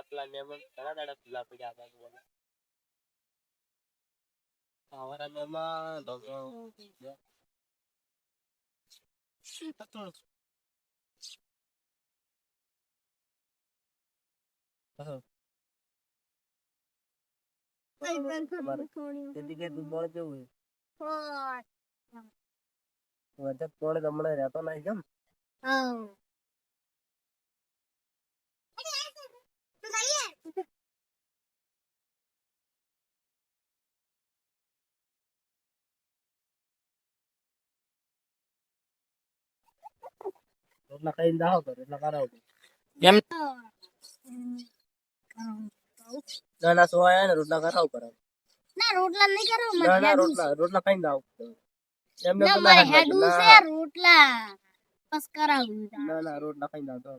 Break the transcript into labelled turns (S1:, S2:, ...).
S1: આ પેલા મહેમાન ઘણા દાડા ખુલ્લા પડ્યા હતા જોવાના. આવારા મહેમાન શું થતું બોલ કોણ હમણાં રહેતો નહીં કેમ? રોટલા ખાઈને જાઓ તો રોટલા કરાવો એમ ના ના સો આયા ને રોટલા કરાવો કરાવો
S2: ના રોટલા નહીં કરો
S1: ના ના રોટલા રોટલા ખાઈને જાઓ એમને તો ના
S2: રોટલા બસ કરાવું
S1: ના ના રોટલા ખાઈને તો.